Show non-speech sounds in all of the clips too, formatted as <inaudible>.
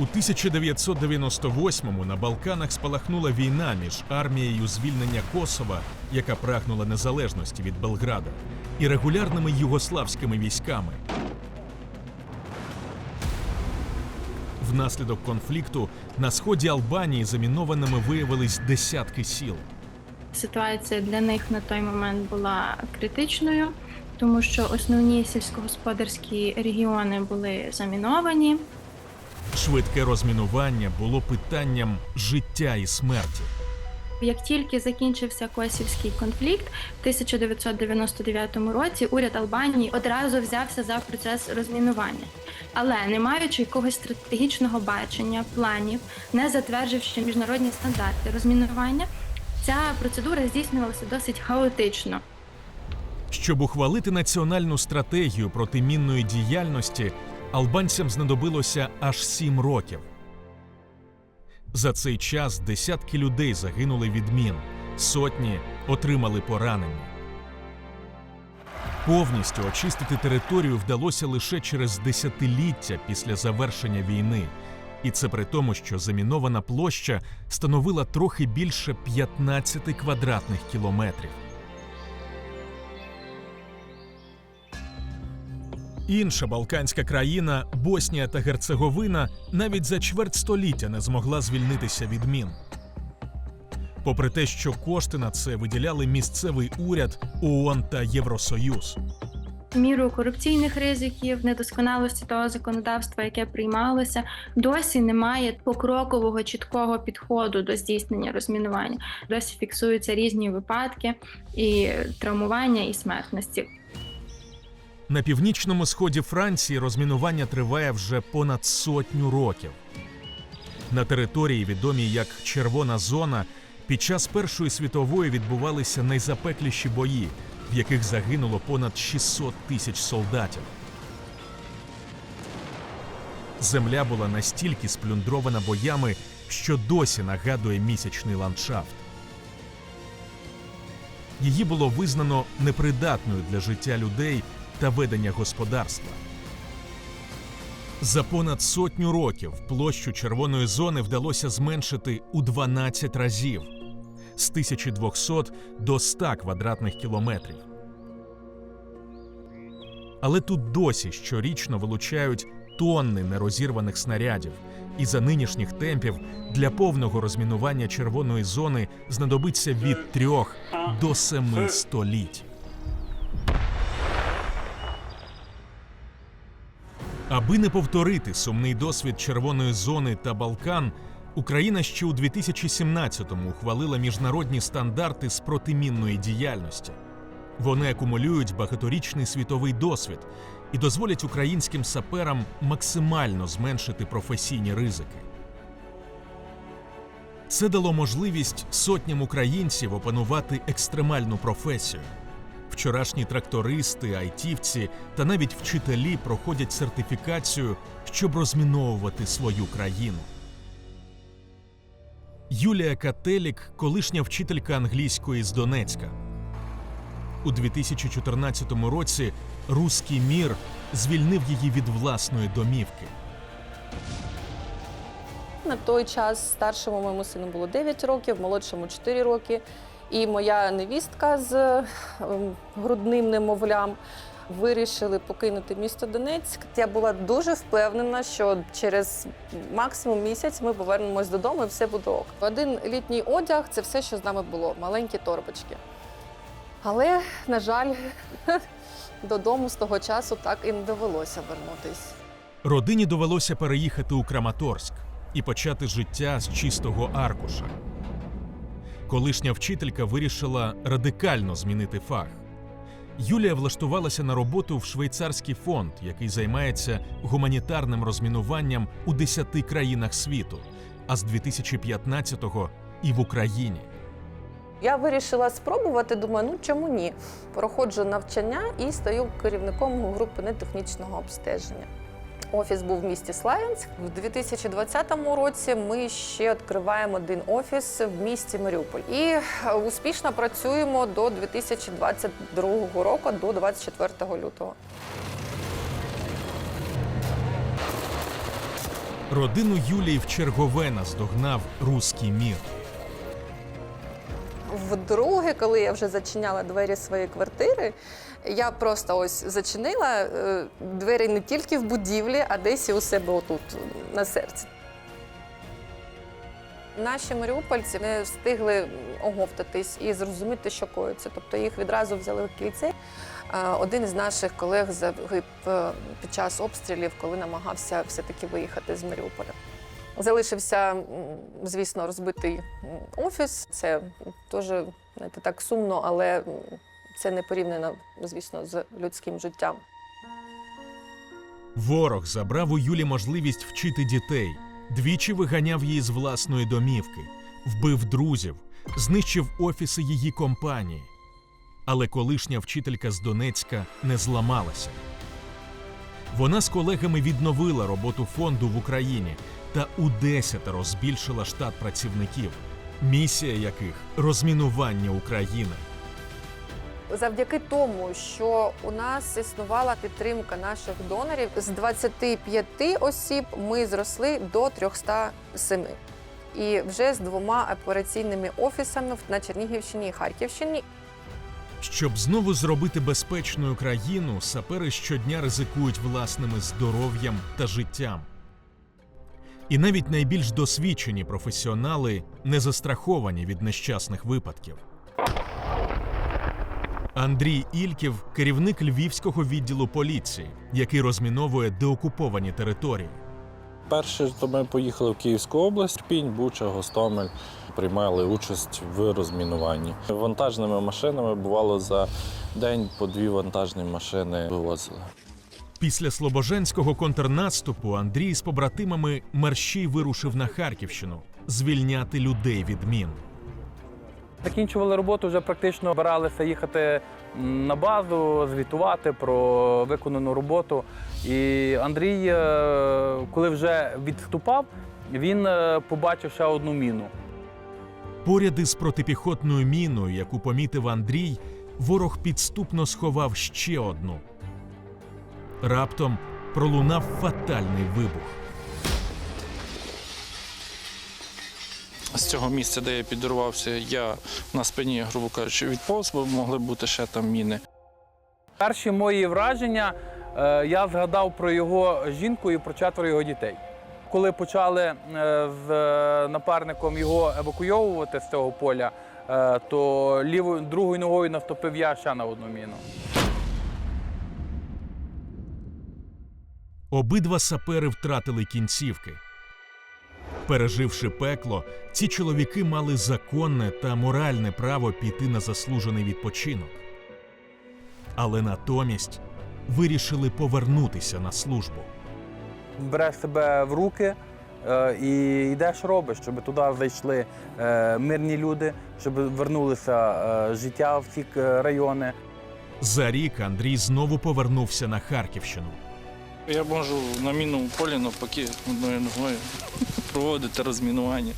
У 1998-му на Балканах спалахнула війна між армією звільнення Косова, яка прагнула незалежності від Белграда, і регулярними югославськими військами. Внаслідок конфлікту на сході Албанії замінованими виявились десятки сіл. Ситуація для них на той момент була критичною, тому що основні сільськогосподарські регіони були заміновані. Швидке розмінування було питанням життя і смерті. Як тільки закінчився Косівський конфлікт в 1999 році, уряд Албанії одразу взявся за процес розмінування. Але не маючи якогось стратегічного бачення, планів, не затвердживши міжнародні стандарти розмінування, ця процедура здійснювалася досить хаотично. Щоб ухвалити національну стратегію протимінної діяльності, албанцям знадобилося аж сім років. За цей час десятки людей загинули від мін, сотні отримали поранення. Повністю очистити територію вдалося лише через десятиліття після завершення війни, і це при тому, що замінована площа становила трохи більше 15 квадратних кілометрів. Інша балканська країна, Боснія та Герцеговина, навіть за чверть століття не змогла звільнитися від мін. Попри те, що кошти на це виділяли місцевий уряд, ООН та Євросоюз. Міру корупційних ризиків, недосконалості того законодавства, яке приймалося, досі немає покрокового чіткого підходу до здійснення розмінування. Досі фіксуються різні випадки і травмування, і смертності. На північному сході Франції розмінування триває вже понад сотню років. На території, відомій як Червона зона, під час Першої світової відбувалися найзапекліші бої, в яких загинуло понад 600 тисяч солдатів. Земля була настільки сплюндрована боями, що досі нагадує місячний ландшафт. Її було визнано непридатною для життя людей та ведення господарства. За понад сотню років площу червоної зони вдалося зменшити у 12 разів з 1200 до 100 квадратних кілометрів. Але тут досі щорічно вилучають тонни нерозірваних снарядів, і за нинішніх темпів для повного розмінування червоної зони знадобиться від трьох до семи століть. Аби не повторити сумний досвід червоної зони та Балкан, Україна ще у 2017-му ухвалила міжнародні стандарти з протимінної діяльності. Вони акумулюють багаторічний світовий досвід і дозволять українським саперам максимально зменшити професійні ризики. Це дало можливість сотням українців опанувати екстремальну професію. Вчорашні трактористи, айтівці та навіть вчителі проходять сертифікацію, щоб розміновувати свою країну. Юлія Кателік, колишня вчителька англійської з Донецька. У 2014 році Руський мір звільнив її від власної домівки. На той час старшому моєму сину було 9 років, молодшому 4 роки. І моя невістка з ем, грудним немовлям вирішили покинути місто Донецьк. Я була дуже впевнена, що через максимум місяць ми повернемось додому і все буде ок. Один літній одяг це все, що з нами було, маленькі торбочки. Але, на жаль, <laughs> додому з того часу так і не довелося вернутись. Родині довелося переїхати у Краматорськ і почати життя з чистого аркуша. Колишня вчителька вирішила радикально змінити фах. Юлія влаштувалася на роботу в швейцарський фонд, який займається гуманітарним розмінуванням у 10 країнах світу, а з 2015-го і в Україні. Я вирішила спробувати, думаю, ну чому ні? Проходжу навчання і стаю керівником групи нетехнічного обстеження. Офіс був в місті Славянськ. В 2020 році ми ще відкриваємо один офіс в місті Маріуполь. І е, успішно працюємо до 2022 року, до 24 лютого. Родину Юлії в чергове наздогнав руський мір. Вдруге, коли я вже зачиняла двері своєї квартири, я просто ось зачинила е, двері не тільки в будівлі, а десь і у себе отут на серці. Наші маріупольці не встигли оговтатись і зрозуміти, що коїться. Тобто їх відразу взяли в кільце. Е, Один із наших колег загиб е, під час обстрілів, коли намагався все-таки виїхати з Маріуполя. Залишився, звісно, розбитий офіс. Це теж знаєте, так сумно, але це не порівняно, звісно, з людським життям. Ворог забрав у Юлі можливість вчити дітей, двічі виганяв її з власної домівки, вбив друзів, знищив офіси її компанії. Але колишня вчителька з Донецька не зламалася. Вона з колегами відновила роботу фонду в Україні та у десятеро збільшила штат працівників, місія яких розмінування України. Завдяки тому, що у нас існувала підтримка наших донорів, з 25 осіб ми зросли до 307. І вже з двома операційними офісами на Чернігівщині і Харківщині. Щоб знову зробити безпечною країну, сапери щодня ризикують власними здоров'ям та життям. І навіть найбільш досвідчені професіонали не застраховані від нещасних випадків. Андрій Ільків керівник львівського відділу поліції, який розміновує деокуповані території. Перше, то ми поїхали в Київську область, Пінь, Буча, Гостомель, приймали участь в розмінуванні. Вантажними машинами бувало за день по дві вантажні машини вивозили. Після слобоженського контрнаступу Андрій з побратимами мерщій вирушив на Харківщину звільняти людей від мін. Закінчували роботу, вже практично збиралися їхати на базу, звітувати про виконану роботу. І Андрій, е, коли вже відступав, він е, побачив ще одну міну. Поряд із протипіхотною міною, яку помітив Андрій, ворог підступно сховав ще одну. Раптом пролунав фатальний вибух. З цього місця, де я підірвався, я на спині, грубо кажучи, відповз, бо могли бути ще там міни. Перші мої враження е, я згадав про його жінку і про четверо його дітей. Коли почали е, з е, напарником його евакуйовувати з цього поля, то лівою другою ногою наступив я ще на одну міну. Обидва сапери втратили кінцівки. Переживши пекло, ці чоловіки мали законне та моральне право піти на заслужений відпочинок. Але натомість вирішили повернутися на службу. береш себе в руки е, і йдеш робиш, щоб туди зайшли е, мирні люди, щоб вернулося е, життя в ці райони. За рік Андрій знову повернувся на Харківщину. Я можу на мінному полі навпаки одною ногою проводити розмінування.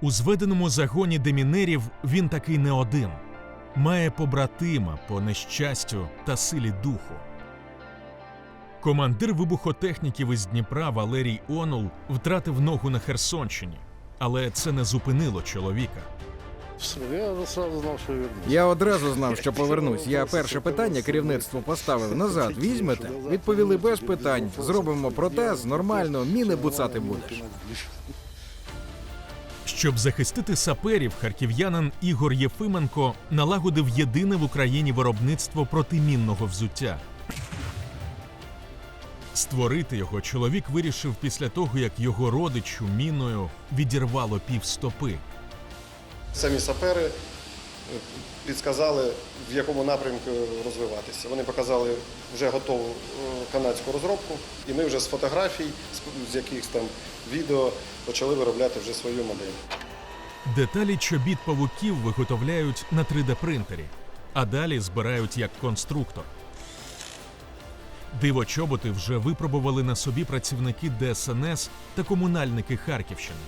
У зведеному загоні демінерів він такий не один. Має побратима по нещастю та силі духу. Командир вибухотехніків із Дніпра Валерій Онул втратив ногу на Херсонщині, але це не зупинило чоловіка. Я сразу знав, що вернусь. Я одразу знав, що повернусь. Я перше питання керівництву поставив назад. Візьмете? Відповіли без питань. Зробимо протез, нормально, міни буцати будеш. Щоб захистити саперів, харків'янин Ігор Єфименко налагодив єдине в Україні виробництво протимінного взуття. Створити його чоловік вирішив після того, як його родичу міною відірвало півстопи. Самі сапери е, підсказали, в якому напрямку розвиватися. Вони показали вже готову е, канадську розробку, і ми вже з фотографій, з- якихось там відео почали виробляти вже свою модель. Деталі чобіт павуків виготовляють на 3D-принтері, а далі збирають як конструктор. Диво чоботи вже випробували на собі працівники ДСНС та комунальники Харківщини.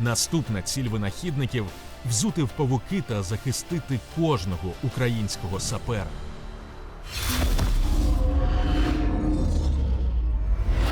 Наступна ціль винахідників взути в павуки та захистити кожного українського сапера.